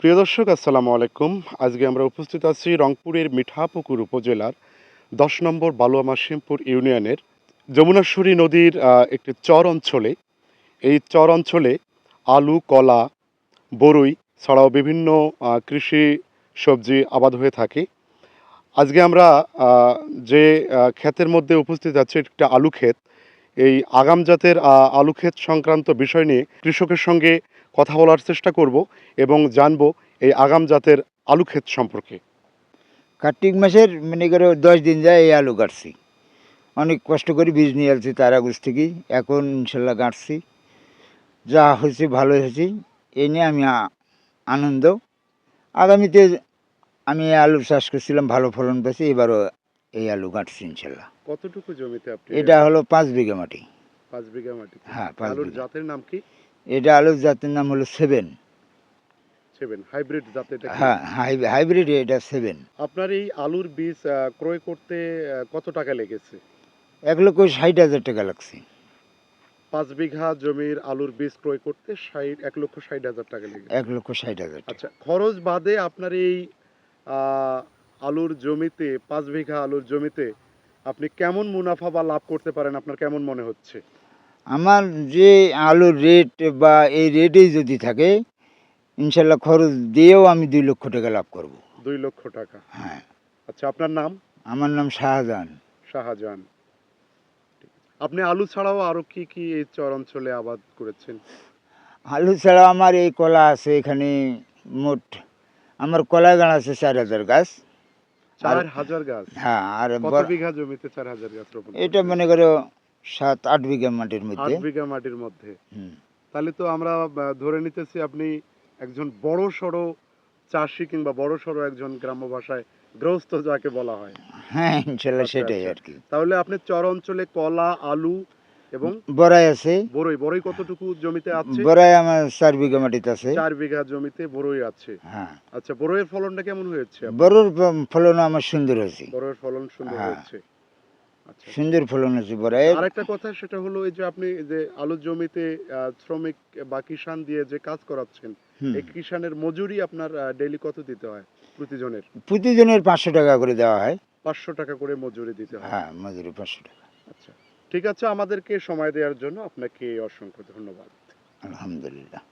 প্রিয় দর্শক, আসসালামু আলাইকুম। আজকে আমরা উপস্থিত আছি রংপুরের মিঠাপুকুর উপজেলার দশ নম্বর বালুয়া মাসিমপুর ইউনিয়নের যমুনাশ্বরী নদীর একটি চর অঞ্চলে। এই চর অঞ্চলে আলু, কলা, বরুই ছাড়াও বিভিন্ন কৃষি সবজি আবাদ হয়ে থাকে। আজকে আমরা যে ক্ষেতের মধ্যে উপস্থিত আছে, একটা আলু ক্ষেত। এই আগাম জাতের আলু ক্ষেত সংক্রান্ত বিষয় নিয়ে কৃষকের সঙ্গে কথা বলার চেষ্টা করব এবং জানব এই আগাম জাতের আলু ক্ষেত সম্পর্কে। কার্তিক মাসের মনে করে দশ দিন যায় এই আলু কাটছি অনেক কষ্ট করে বীজ নিয়ে আসছি তার আগস্ট থেকেই এখন ইনশাল্লাহ কাটছি যা হয়েছে ভালো হয়েছে এই নিয়ে আমি আনন্দ। আগামীতে আমি এই আলু চাষ করছিলাম ভালো ফলন পেয়েছি এবারও এই আলু কাটছি ইনশাল্লাহ। কতটুকু জমিতে আপনি এটা হলো পাঁচ বিঘা মাটি। পাঁচ বিঘা মাটি। হ্যাঁ পাঁচ জাতের নাম কি? এটা আলুর জাতের নাম হলো সেভেন সেভেন হাইব্রিড জাত এটা হ্যাঁ হাইব্রিড এটা সেভেন আপনার এই আলুর বীজ ক্রয় করতে কত টাকা লেগেছে? এক লক্ষ ষাট হাজার টাকা লাগছে। পাঁচ বিঘা জমির আলুর বীজ ক্রয় করতে ষাট এক লক্ষ ষাট হাজার টাকা লেগেছে। এক লক্ষ ষাট হাজার আচ্ছা খরচ বাদে আপনার এই আলুর জমিতে পাঁচ বিঘা আলুর জমিতে আপনি কেমন মুনাফা বা লাভ করতে পারেন? আপনার কেমন মনে হচ্ছে? আমার যে আলুর রেট বা এই রেটেই যদি থাকে ইনশাল্লাহ খরচ দিয়েও আমি দুই লক্ষ টাকা লাভ করব। দুই লক্ষ টাকা? হ্যাঁ। আচ্ছা আপনার নাম? আমার নাম শাহজাহান। শাহজাহান। আপনি আলু ছাড়াও আরও কি কি এই চর অঞ্চলে আবাদ করেছেন? আলু ছাড়া আমার এই কলা আছে এখানে মোট আমার কলা গাছ আছে চার হাজার গাছ। চার হাজার গাছ? হ্যাঁ আর বিঘা জমিতে চার হাজার গাছ রোপণ এটা মনে করো সাত আট বিঘা মাটির আট মধ্যে। বিঘা মাটির মধ্যে। তাহলে তো আমরা ধরে নিতেছি আপনি একজন বড় সড়ো চাষি কিংবা বড় সড়ো একজন গ্রাম্য ভাষায় গৃহস্থ যাকে বলা হয়। হ্যাঁ ইনশাল্লাহ আচ্ছা, সেটাই আচ্ছা। আর কি তাহলে আপনি চর অঞ্চলে কলা আলু এবং বড়াই আছে। বরই বরই কতটুকু জমিতে আছে? বড়াই আমার চার বিঘা মাটিতে আছে। চার বিঘা জমিতে বরই আছে। হ্যাঁ। আচ্ছা বরইয়ের ফলনটা কেমন হয়েছে? বড়োর ফলন আমার সুন্দর হয়েছে। বরইয়ের ফলন সুন্দর হ্যাঁ। হয়েছে। সুন্দর ফলন হয়েছে বড়াইয়ের আরেকটা কথা সেটা হলো এই যে আপনি যে আলুর জমিতে শ্রমিক বা কিষান দিয়ে যে কাজ করাচ্ছেন এই কিষানের মজুরি আপনার ডেইলি কত দিতে হয় প্রতিজনের? প্রতিজনের পাঁচশো টাকা করে দেওয়া হয়। পাঁচশো টাকা করে মজুরি দিতে হয়। হ্যাঁ মজুরি পাঁচশো টাকা। আচ্ছা। ঠিক আছে আমাদেরকে সময় দেওয়ার জন্য আপনাকে অসংখ্য ধন্যবাদ। আলহামদুলিল্লাহ।